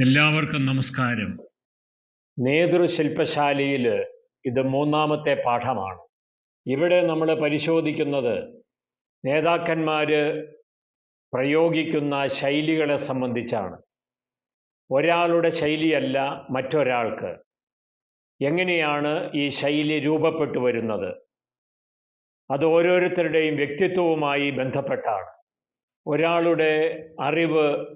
എല്ലാവർക്കും നമസ്കാരം. നേതൃശില്പശാലയിൽ ഇത് മൂന്നാമത്തെ പാഠമാണ്. ഇവിടെ നമ്മൾ പരിശോധിക്കുന്നത് നേതാക്കന്മാർ പ്രയോഗിക്കുന്ന ശൈലികളെ സംബന്ധിച്ചാണ്. ഒരാളുടെ ശൈലിയല്ല മറ്റൊരാൾക്ക്. എങ്ങനെയാണ് ഈ ശൈലി രൂപപ്പെട്ടു വരുന്നത്? അത് ഓരോരുത്തരുടെയും വ്യക്തിത്വവുമായി ബന്ധപ്പെട്ടാണ്. ഒരാളുടെ അറിവ്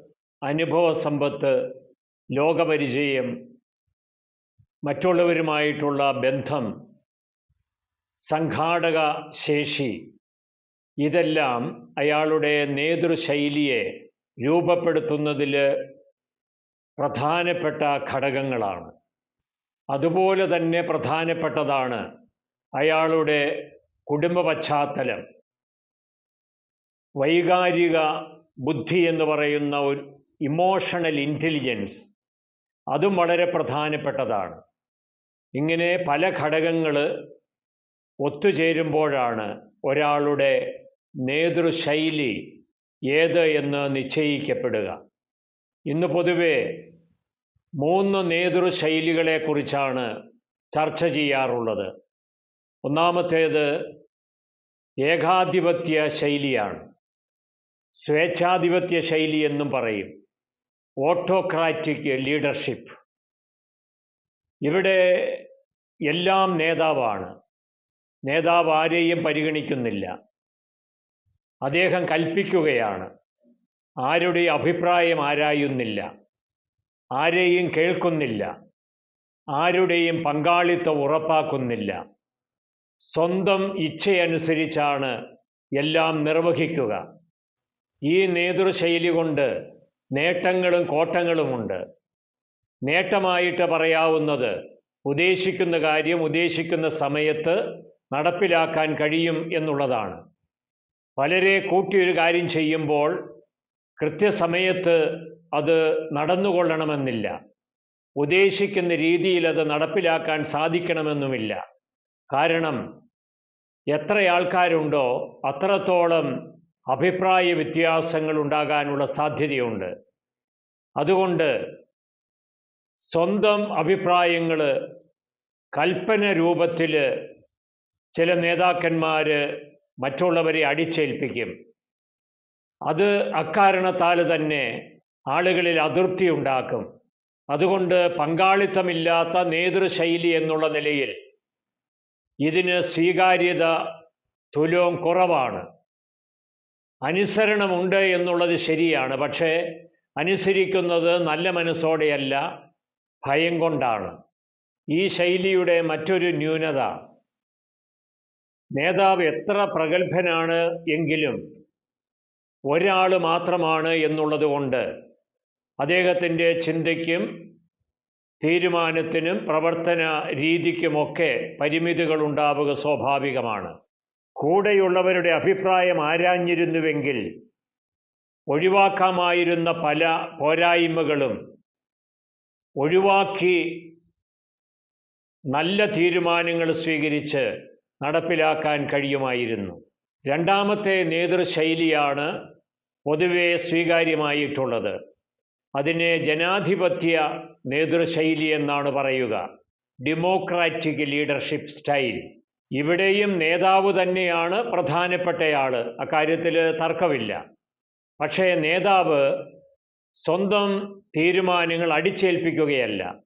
അനുഭവ സമ്പത്ത് ലോകപരിചയം മറ്റുള്ളവരുമായിട്ടുള്ള ബന്ധം സംഘാടക ശേഷി ഇതെല്ലാം അയാളുടെ നേതൃശൈലിയെ രൂപപ്പെടുത്തുന്നതിൽ പ്രധാനപ്പെട്ട ഘടകങ്ങളാണ്. അതുപോലെ തന്നെ പ്രധാനപ്പെട്ടതാണ് അയാളുടെ കുടുംബ പശ്ചാത്തലം. വൈകാരിക ബുദ്ധി എന്ന് പറയുന്ന ഒരു ഇമോഷണൽ ഇന്റലിജൻസ് അതും വളരെ പ്രധാനപ്പെട്ടതാണ്. ഇങ്ങനെ പല ഘടകങ്ങൾ ഒത്തുചേരുമ്പോഴാണ് ഒരാളുടെ നേതൃശൈലി ഏത് എന്ന് നിശ്ചയിക്കപ്പെടുക. ഇന്ന് പൊതുവെ മൂന്ന് നേതൃശൈലികളെക്കുറിച്ചാണ് ചർച്ച ചെയ്യാറുള്ളത്. ഒന്നാമത്തേത് ഏകാധിപത്യ ശൈലിയാണ്. സ്വേച്ഛാധിപത്യ ശൈലി എന്നും പറയും. ഓട്ടോക്രാറ്റിക് ലീഡർഷിപ്പ് ഇവിടെ എല്ലാം നേതാവാണ്. നേതാവ് ആരെയും പരിഗണിക്കുന്നില്ല. അദ്ദേഹം കൽപ്പിക്കുകയാണ്. ആരുടെ അഭിപ്രായം ആരായുന്നില്ല. ആരെയും കേൾക്കുന്നില്ല. ആരുടെയും പങ്കാളിത്തം ഉറപ്പാക്കുന്നില്ല. സ്വന്തം ഇച്ഛയനുസരിച്ചാണ് എല്ലാം നിർവഹിക്കുക. ഈ നേതൃശൈലി കൊണ്ട് നേട്ടങ്ങളും കോട്ടങ്ങളുമുണ്ട് നേട്ടമായിട്ട് പറയാവുന്നത് ഉദ്ദേശിക്കുന്ന കാര്യം ഉദ്ദേശിക്കുന്ന സമയത്ത് നടപ്പിലാക്കാൻ കഴിയും എന്നുള്ളതാണ്. പലരെ കൂട്ടിയൊരു കാര്യം ചെയ്യുമ്പോൾ കൃത്യസമയത്ത് അത് നടന്നുകൊള്ളണമെന്നില്ല. ഉദ്ദേശിക്കുന്ന രീതിയിൽ അത് നടപ്പിലാക്കാൻ സാധിക്കണമെന്നുമില്ല. കാരണം എത്ര ആൾക്കാരുണ്ടോ അത്രത്തോളം അഭിപ്രായ വ്യത്യാസങ്ങൾ ഉണ്ടാകാനുള്ള സാധ്യതയുണ്ട്. അതുകൊണ്ട് സ്വന്തം അഭിപ്രായങ്ങൾ കൽപ്പന രൂപത്തിൽ ചില നേതാക്കന്മാർ മറ്റുള്ളവരെ അടിച്ചേൽപ്പിക്കും. അത് അക്കാരണത്താൽ തന്നെ ആളുകളിൽ അതൃപ്തി ഉണ്ടാക്കും. അതുകൊണ്ട് പങ്കാളിത്തമില്ലാത്ത നേതൃശൈലി എന്നുള്ള നിലയിൽ ഇതിന് സ്വീകാര്യത തുലോം കുറവാണ്. അനുസരണമുണ്ട് എന്നുള്ളത് ശരിയാണ്. പക്ഷേ അനുസരിക്കുന്നത് നല്ല മനസ്സോടെയല്ല ഭയം കൊണ്ടാണ്. ഈ ശൈലിയുടെ മറ്റൊരു ന്യൂനത നേതാവ് എത്ര പ്രഗത്ഭനാണ് എങ്കിലും ഒരാൾ മാത്രമാണ് എന്നുള്ളത് കൊണ്ട് അദ്ദേഹത്തിന്റെ ചിന്തയ്ക്കും തീരുമാനത്തിനും പ്രവർത്തന രീതിക്കുമൊക്കെ പരിമിതികൾ ഉണ്ടാവുക സ്വാഭാവികമാണ്. കൂടെയുള്ളവരുടെ അഭിപ്രായം ആരാഞ്ഞിരുന്നുവെങ്കിൽ ഒഴിവാക്കാമായിരുന്ന പല പോരായ്മകളും ഒഴിവാക്കി നല്ല തീരുമാനങ്ങൾ സ്വീകരിച്ച് നടപ്പിലാക്കാൻ കഴിയുമായിരുന്നു. രണ്ടാമത്തെ നേതൃശൈലിയാണ് പൊതുവെ സ്വീകാര്യമായിട്ടുള്ളത്. അതിനെ ജനാധിപത്യ നേതൃശൈലി എന്നാണ് പറയുക. ഡെമോക്രാറ്റിക് ലീഡർഷിപ്പ് സ്റ്റൈൽ ഇവിടെയും നേതാവ് തന്നെയാണ് പ്രധാനപ്പെട്ടയാൾ അക്കാര്യത്തിൽ തർക്കമില്ല. പക്ഷേ നേതാവ് സ്വന്തം തീരുമാനങ്ങൾ അടിച്ചേൽപ്പിക്കുകയല്ല.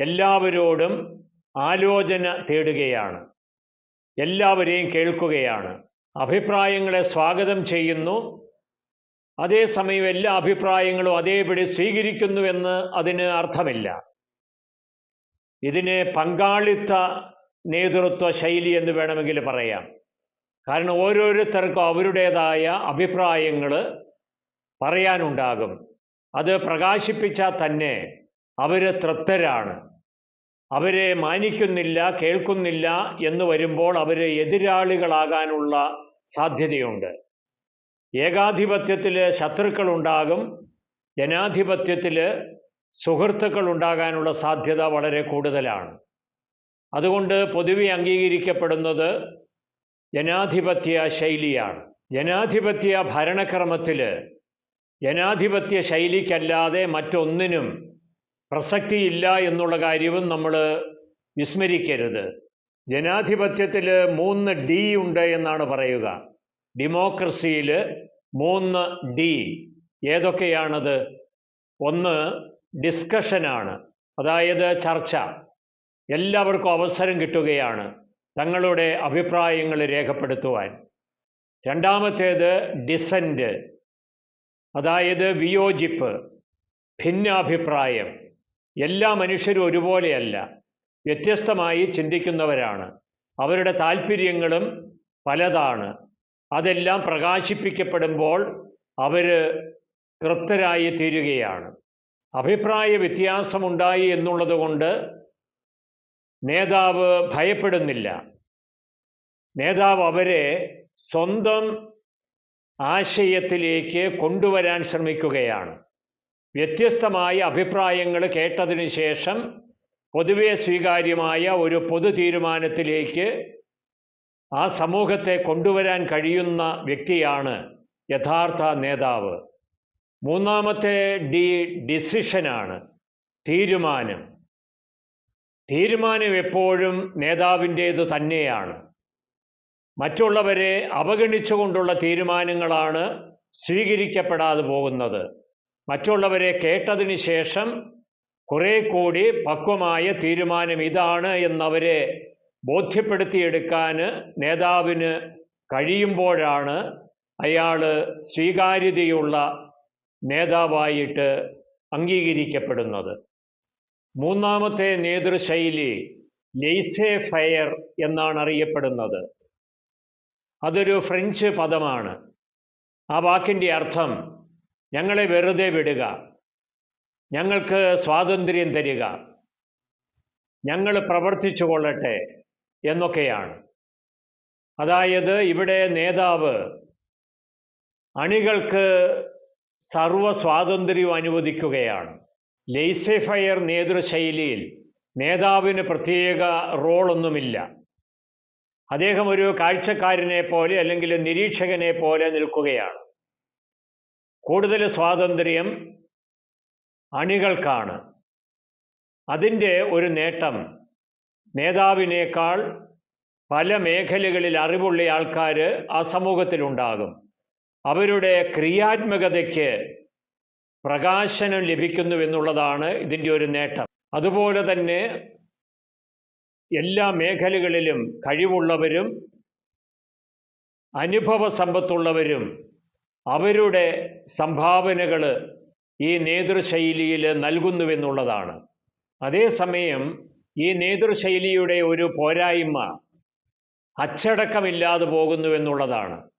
എല്ലാവരോടും ആലോചന തേടുകയാണ്. എല്ലാവരെയും കേൾക്കുകയാണ്. അഭിപ്രായങ്ങളെ സ്വാഗതം ചെയ്യുന്നു. അതേസമയം എല്ലാ അഭിപ്രായങ്ങളും അതേപടി സ്വീകരിക്കുന്നുവെന്ന് അതിന് അർത്ഥമില്ല. ഇതിനെ പങ്കാളിത്ത നേതൃത്വ ശൈലി എന്ന് വേണമെങ്കിൽ പറയാം. കാരണം ഓരോരുത്തർക്കും അവരുടേതായ അഭിപ്രായങ്ങൾ പറയാനുണ്ടാകും. അത് പ്രകാശിപ്പിച്ചാൽ തന്നെ അവർ തൃപ്തരാണ്. അവരെ മാനിക്കുന്നില്ല കേൾക്കുന്നില്ല എന്ന് വരുമ്പോൾ അവർ എതിരാളികളാകാനുള്ള സാധ്യതയുണ്ട്. ഏകാധിപത്യത്തിൽ ശത്രുക്കളുണ്ടാകും. ജനാധിപത്യത്തിൽ സുഹൃത്തുക്കൾ ഉണ്ടാകാനുള്ള സാധ്യത വളരെ കൂടുതലാണ്. അതുകൊണ്ട് പൊതുവെ അംഗീകരിക്കപ്പെടുന്നത് ജനാധിപത്യ ശൈലിയാണ്. ജനാധിപത്യ ഭരണക്രമത്തിൽ ജനാധിപത്യ ശൈലിക്കല്ലാതെ മറ്റൊന്നിനും പ്രസക്തിയില്ല എന്നുള്ള കാര്യവും നമ്മൾ വിസ്മരിക്കരുത്. ജനാധിപത്യത്തിൽ മൂന്ന് ഡി ഉണ്ട് എന്നാണ് പറയുക. ഡെമോക്രസിയിൽ മൂന്ന് ഡി. ഏതൊക്കെയാണത്? ഒന്ന് ഡിസ്കഷനാണ്. അതായത് ചർച്ച. എല്ലാവർക്കും അവസരം കിട്ടുകയാണ് തങ്ങളുടെ അഭിപ്രായങ്ങൾ രേഖപ്പെടുത്തുവാൻ. രണ്ടാമത്തേത് ഡിസന്റ് അതായത് വിയോജിപ്പ് ഭിന്നാഭിപ്രായം. എല്ലാ മനുഷ്യരും ഒരുപോലെയല്ല വ്യത്യസ്തമായി ചിന്തിക്കുന്നവരാണ്. അവരുടെ താല്പര്യങ്ങളും പലതാണ്. അതെല്ലാം പ്രകാശിപ്പിക്കപ്പെടുമ്പോൾ അവർ തൃപ്തരായി തീരുകയാണ് അഭിപ്രായ വ്യത്യാസമുണ്ടായി എന്നുള്ളത് കൊണ്ട് നേതാവ് ഭയപ്പെടുന്നില്ല. നേതാവ് അവരെ സ്വന്തം ആശയത്തിലേക്ക് കൊണ്ടുവരാൻ ശ്രമിക്കുകയാണ്. വ്യത്യസ്തമായ അഭിപ്രായങ്ങൾ കേട്ടതിന് ശേഷം പൊതുവെ സ്വീകാര്യമായ ഒരു പൊതു തീരുമാനത്തിലേക്ക് ആ സമൂഹത്തെ കൊണ്ടുവരാൻ കഴിയുന്ന വ്യക്തിയാണ് യഥാർത്ഥ നേതാവ്. മൂന്നാമത്തെ ഡി ഡിസിഷനാണ്. തീരുമാനം. തീരുമാനം എപ്പോഴും നേതാവിന്റേത് തന്നെയാണ്. മറ്റുള്ളവരെ അവഗണിച്ചുകൊണ്ടുള്ള തീരുമാനങ്ങളാണ് സ്വീകരിക്കപ്പെടാതെ പോകുന്നത്. മറ്റുള്ളവരെ കേട്ടതിന് ശേഷം കുറെ കൂടി പക്വമായ തീരുമാനം ഇതാണ് എന്നവരെ ബോധ്യപ്പെടുത്തിയെടുക്കാൻ നേതാവിന് കഴിയുമ്പോഴാണ് അയാൾ സ്വീകാര്യതയുള്ള നേതാവായിട്ട് അംഗീകരിക്കപ്പെടുന്നത്. മൂന്നാമത്തെ നേതൃശൈലി ലെയ്സേ ഫയർ എന്നാണ് അറിയപ്പെടുന്നത്. അതൊരു ഫ്രഞ്ച് പദമാണ്. ആ വാക്കിന്റെ അർത്ഥം ഞങ്ങളെ വെറുതെ വിടുക. ഞങ്ങൾക്ക് സ്വാതന്ത്ര്യം തരിക. ഞങ്ങൾ പ്രവർത്തിച്ചു കൊള്ളട്ടെ എന്നൊക്കെയാണ്. അതായത് ഇവിടെ നേതാവ് അണികൾക്ക് സർവ സ്വാതന്ത്ര്യവും അനുവദിക്കുകയാണ്. ലെയ്സെഫയർ നേതൃശൈലിയിൽ. നേതാവിന് പ്രത്യേക റോളൊന്നുമില്ല. അദ്ദേഹം ഒരു കാഴ്ചക്കാരനെ പോലെ അല്ലെങ്കിൽ നിരീക്ഷകനെ പോലെ നിൽക്കുകയാണ്. കൂടുതൽ സ്വാതന്ത്ര്യം അണികൾക്കാണ്. അതിന്റെ ഒരു നേട്ടം നേതാവിനേക്കാൾ പല മേഖലകളിൽ അറിവുള്ള ആൾക്കാർ ആ സമൂഹത്തിലുണ്ടാകും. അവരുടെ ക്രിയാത്മകതയ്ക്ക് പ്രകാശനം ലഭിക്കുന്നുവെന്നുള്ളതാണ് ഇതിന്റെ ഒരു നേട്ടം. അതുപോലെ തന്നെ എല്ലാ മേഖലകളിലും കഴിവുള്ളവരും അനുഭവ സമ്പത്തുള്ളവരും അവരുടെ സംഭാവനകൾ ഈ നേതൃശൈലിയിൽ നൽകുന്നുവെന്നുള്ളതാണ്. അതേസമയം ഈ നേതൃശൈലിയുടെ ഒരു പോരായ്മ അച്ചടക്കമില്ലാതെ പോകുന്നുവെന്നുള്ളതാണ്.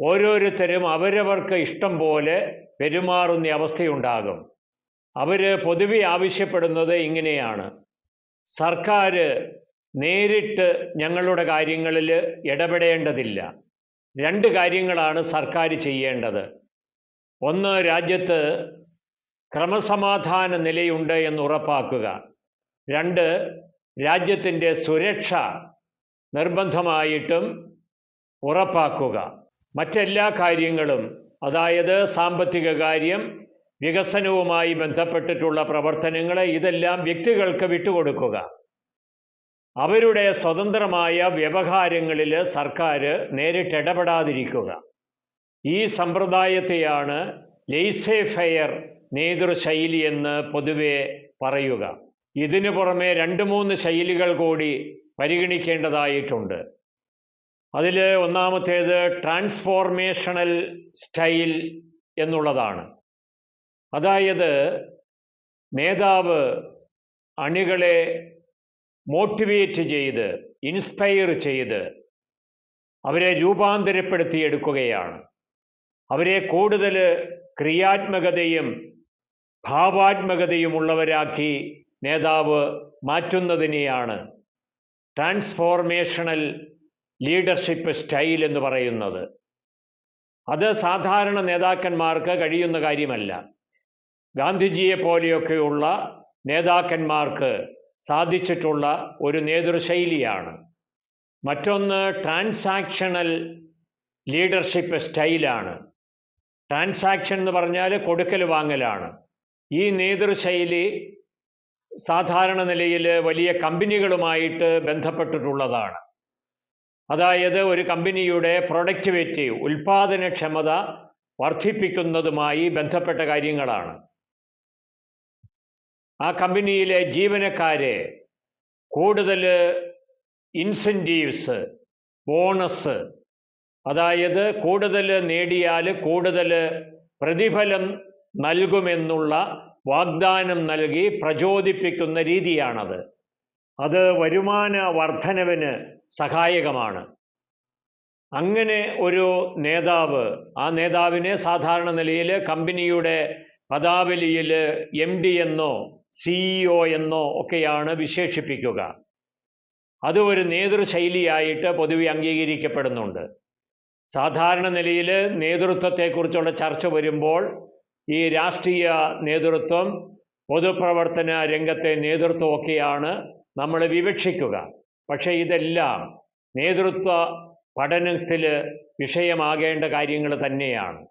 ഓരോരുത്തരും അവരവർക്ക് ഇഷ്ടം പോലെ പെരുമാറുന്ന അവസ്ഥയുണ്ടാകും. അവർ പൊതുവെ ആവശ്യപ്പെടുന്നത് ഇങ്ങനെയാണ്. സർക്കാർ നേരിട്ട് ഞങ്ങളുടെ കാര്യങ്ങളിൽ ഇടപെടേണ്ടതില്ല. രണ്ട് കാര്യങ്ങളാണ് സർക്കാർ ചെയ്യേണ്ടത്. ഒന്ന് രാജ്യത്ത് ക്രമസമാധാന നിലയുണ്ട് എന്ന് ഉറപ്പാക്കുക. രണ്ട് രാജ്യത്തിന്റെ സുരക്ഷ നിർബന്ധമായിട്ടും ഉറപ്പാക്കുക. മറ്റെല്ലാ കാര്യങ്ങളും അതായത് സാമ്പത്തിക കാര്യം വികസനവുമായി ബന്ധപ്പെട്ടിട്ടുള്ള പ്രവർത്തനങ്ങൾ ഇതെല്ലാം വ്യക്തികൾക്ക് വിട്ടുകൊടുക്കുക. അവരുടെ സ്വതന്ത്രമായ വ്യവഹാരങ്ങളിൽ സർക്കാർ നേരിട്ടിടപെടാതിരിക്കുക ഈ സമ്പ്രദായത്തെയാണ് ലെയ്സേ ഫെയർ നേതൃശൈലി എന്ന് പൊതുവെ പറയുക. ഇതിനു പുറമെ രണ്ട് മൂന്ന് ശൈലികൾ കൂടി പരിഗണിക്കേണ്ടതായിട്ടുണ്ട്. അതിൽ ഒന്നാമത്തേത് ട്രാൻസ്ഫോർമേഷണൽ സ്റ്റൈൽ എന്നുള്ളതാണ്. അതായത് നേതാവ് അണികളെ മോട്ടിവേറ്റ് ചെയ്ത് ഇൻസ്പയർ ചെയ്ത് അവരെ രൂപാന്തരപ്പെടുത്തിയെടുക്കുകയാണ്. അവരെ കൂടുതൽ ക്രിയാത്മകതയും ഭാവാത്മകതയുമുള്ളവരാക്കി നേതാവ് മാറ്റുന്നതിനെയാണ് ട്രാൻസ്ഫോർമേഷണൽ ലീഡർഷിപ്പ് സ്റ്റൈൽ എന്ന് പറയുന്നത്. അത് സാധാരണ നേതാക്കന്മാർക്ക് കഴിയുന്ന കാര്യമല്ല. ഗാന്ധിജിയെ പോലെയൊക്കെയുള്ള നേതാക്കന്മാർക്ക് സാധിച്ചിട്ടുള്ള ഒരു നേതൃശൈലിയാണ്. മറ്റൊന്ന് ട്രാൻസാക്ഷണൽ ലീഡർഷിപ്പ് സ്റ്റൈലാണ്. ട്രാൻസാക്ഷൻ എന്ന് പറഞ്ഞാൽ കൊടുക്കൽ വാങ്ങലാണ്. ഈ നേതൃശൈലി സാധാരണ നിലയിൽ വലിയ കമ്പനികളുമായിട്ട് ബന്ധപ്പെട്ടിട്ടുള്ളതാണ്. അതായത് ഒരു കമ്പനിയുടെ പ്രൊഡക്ടിവിറ്റി ഉൽപാദനക്ഷമത വർദ്ധിപ്പിക്കുന്നതുമായി ബന്ധപ്പെട്ട കാര്യങ്ങളാണ്. ആ കമ്പനിയിലെ ജീവനക്കാരെ കൂടുതൽ ഇൻസെന്റീവ്സ് ബോണസ് അതായത് കൂടുതൽ നേടിയാൽ കൂടുതൽ പ്രതിഫലം നൽകുമെന്നുള്ള വാഗ്ദാനം നൽകി പ്രചോദിപ്പിക്കുന്ന രീതിയാണത്. അത് വരുമാന വർധനവിന് സഹായകമാണ്. അങ്ങനെ ഒരു നേതാവ് ആ നേതാവിനെ സാധാരണ നിലയിൽ കമ്പനിയുടെ പദാവലിയിൽ എം ഡി എന്നോ സിഇഒ എന്നോ ഒക്കെയാണ് വിശേഷിപ്പിക്കുക. അത് ഒരു നേതൃശൈലിയായിട്ട് പൊതുവെ അംഗീകരിക്കപ്പെടുന്നുണ്ട്. സാധാരണ നിലയിൽ നേതൃത്വത്തെക്കുറിച്ചുള്ള ചർച്ച വരുമ്പോൾ ഈ രാഷ്ട്രീയ നേതൃത്വം പൊതുപ്രവർത്തന രംഗത്തെ നേതൃത്വമൊക്കെയാണ് നമ്മൾ വിവക്ഷിക്കുക. പക്ഷേ ഇതെല്ലാം നേതൃത്വ പഠനത്തിൽ വിഷയമാകേണ്ട കാര്യങ്ങൾ തന്നെയാണ്.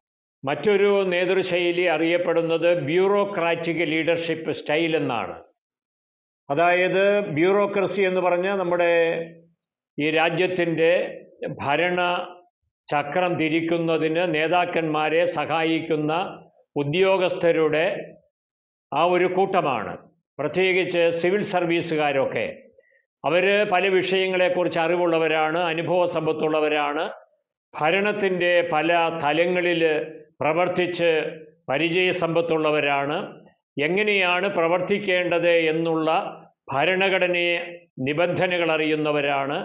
മറ്റൊരു നേതൃശൈലി അറിയപ്പെടുന്നത് ബ്യൂറോക്രാറ്റിക് ലീഡർഷിപ്പ് സ്റ്റൈൽ എന്നാണ്. അതായത് ബ്യൂറോക്രസി എന്ന് പറഞ്ഞാൽ നമ്മുടെ ഈ രാജ്യത്തിന്റെ ഭരണ ചക്രം തിരിക്കുന്നതിന് നേതാക്കന്മാരെ സഹായിക്കുന്ന ഉദ്യോഗസ്ഥരുടെ ആ ഒരു കൂട്ടമാണ്. പ്രത്യേകിച്ച് സിവിൽ സർവീസുകാരൊക്കെ. അവർ പല വിഷയങ്ങളെക്കുറിച്ച് അറിവുള്ളവരാണ് അനുഭവ സമ്പത്തുള്ളവരാണ്. ഭരണത്തിന്റെ പല തലങ്ങളിൽ പ്രവർത്തിച്ച് പരിചയസമ്പത്തുള്ളവരാണ് എങ്ങനെയാണ് പ്രവർത്തിക്കേണ്ടത് എന്നുള്ള ഭരണഘടനയെ നിബന്ധനകൾ അറിയുന്നവരാണ്.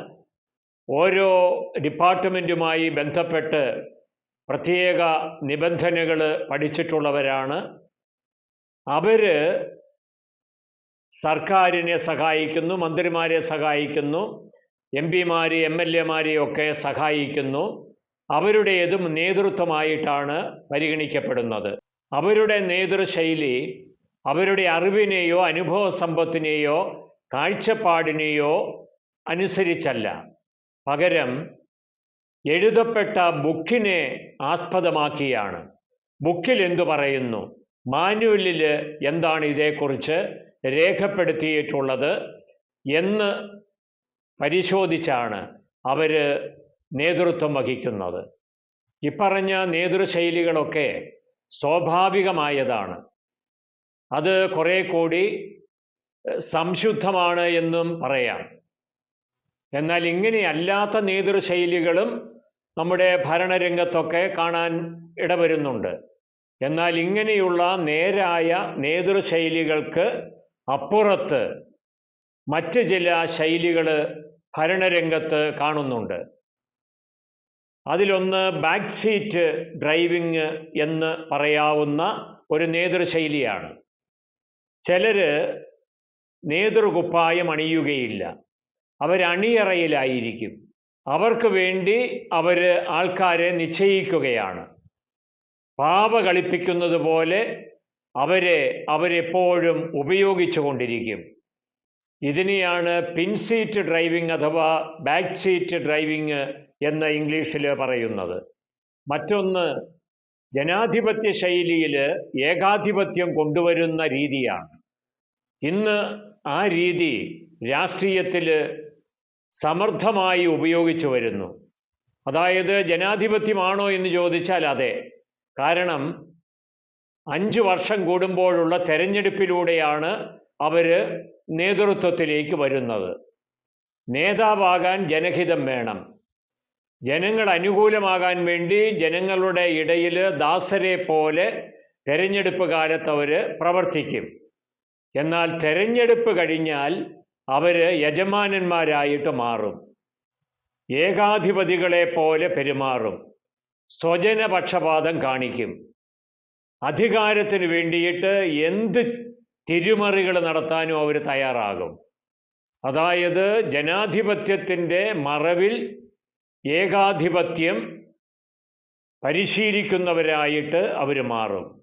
ഓരോ ഡിപ്പാർട്ട്മെന്റുമായി ബന്ധപ്പെട്ട് പ്രത്യേക നിബന്ധനകൾ പഠിച്ചിട്ടുള്ളവരാണ്. അവർ സർക്കാരിനെ സഹായിക്കുന്നു മന്ത്രിമാരെ സഹായിക്കുന്നു എം പിമാരെ എം എൽ എമാരെയൊക്കെ സഹായിക്കുന്നു. അവരുടേതും നേതൃത്വമായിട്ടാണ് പരിഗണിക്കപ്പെടുന്നത്. അവരുടെ നേതൃശൈലി അവരുടെ അറിവിനെയോ അനുഭവ സമ്പത്തിനെയോ കാഴ്ചപ്പാടിനെയോ അനുസരിച്ചല്ല. പകരം എഴുതപ്പെട്ട ബുക്കിനെ ആസ്പദമാക്കിയാണ്. ബുക്കിൽ എന്തു പറയുന്നു? മാനുവലിൽ എന്താണ് ഇതേക്കുറിച്ച്? രേഖപ്പെടുത്തിയിട്ടുള്ളത് എന്ന് പരിശോധിച്ചാണ് അവർ നേതൃത്വം വഹിക്കുന്നത്. ഇപ്പറഞ്ഞ നേതൃശൈലികളൊക്കെ സ്വാഭാവികമായതാണ്. അത് കുറേ കൂടി സംശുദ്ധമാണ് എന്നും പറയാം. എന്നാൽ ഇങ്ങനെയല്ലാത്ത നേതൃശൈലികളും നമ്മുടെ ഭരണരംഗത്തൊക്കെ കാണാൻ ഇടവരുന്നുണ്ട്. എന്നാൽ ഇങ്ങനെയുള്ള നേരായ നേതൃശൈലികൾക്ക് അപ്പുറത്ത് മറ്റ് ചില ശൈലികൾ ഭരണരംഗത്ത് കാണുന്നുണ്ട്. അതിലൊന്ന് ബാക്ക് സീറ്റ് ഡ്രൈവിംഗ് എന്ന് പറയാവുന്ന ഒരു നേതൃശൈലിയാണ് ചിലർ നേതൃകുപ്പായം അണിയുകയില്ല. അവരണിയറയിലായിരിക്കും അവർക്ക് വേണ്ടി അവർ ആൾക്കാരെ നിശ്ചയിക്കുകയാണ്. പാവ കളിപ്പിക്കുന്നത് പോലെ അവരെ അവരെപ്പോഴും ഉപയോഗിച്ചു കൊണ്ടിരിക്കും ഇതിനെയാണ് പിൻസീറ്റ് ഡ്രൈവിംഗ് അഥവാ ബാക്ക് സീറ്റ് ഡ്രൈവിംഗ് എന്ന ഇംഗ്ലീഷിൽ പറയുന്നത്. മറ്റൊന്ന് ജനാധിപത്യ ശൈലിയിൽ ഏകാധിപത്യം കൊണ്ടുവരുന്ന രീതിയാണ്. ഇന്ന് ആ രീതി രാഷ്ട്രീയത്തിൽ സമർത്ഥമായി ഉപയോഗിച്ചു വരുന്നു. അതായത് ജനാധിപത്യമാണോ എന്ന് ചോദിച്ചാൽ അതെ. കാരണം അഞ്ച് വർഷം കൂടുമ്പോഴുള്ള തെരഞ്ഞെടുപ്പിലൂടെയാണ് അവർ നേതൃത്വത്തിലേക്ക് വരുന്നത്. നേതാവാകാൻ ജനഹിതം വേണം. ജനങ്ങൾ അനുകൂലമാകാൻ വേണ്ടി ജനങ്ങളുടെ ഇടയിൽ ദാസരെ പോലെ തെരഞ്ഞെടുപ്പ് കാലത്ത് അവർ പ്രവർത്തിക്കും. എന്നാൽ തെരഞ്ഞെടുപ്പ് കഴിഞ്ഞാൽ അവർ യജമാനന്മാരായിട്ട് മാറും. ഏകാധിപതികളെ പോലെ പെരുമാറും. സ്വജനപക്ഷപാതം കാണിക്കും. അധികാരത്തിന് വേണ്ടിയിട്ട് എന്ത് തിരുമറികൾ നടത്താനും അവർ തയ്യാറാകും. അതായത് ജനാധിപത്യത്തിന്റെ മറവിൽ ഏകാധിപത്യം പരിശീലിക്കുന്നവരായിട്ട് അവർ മാറും.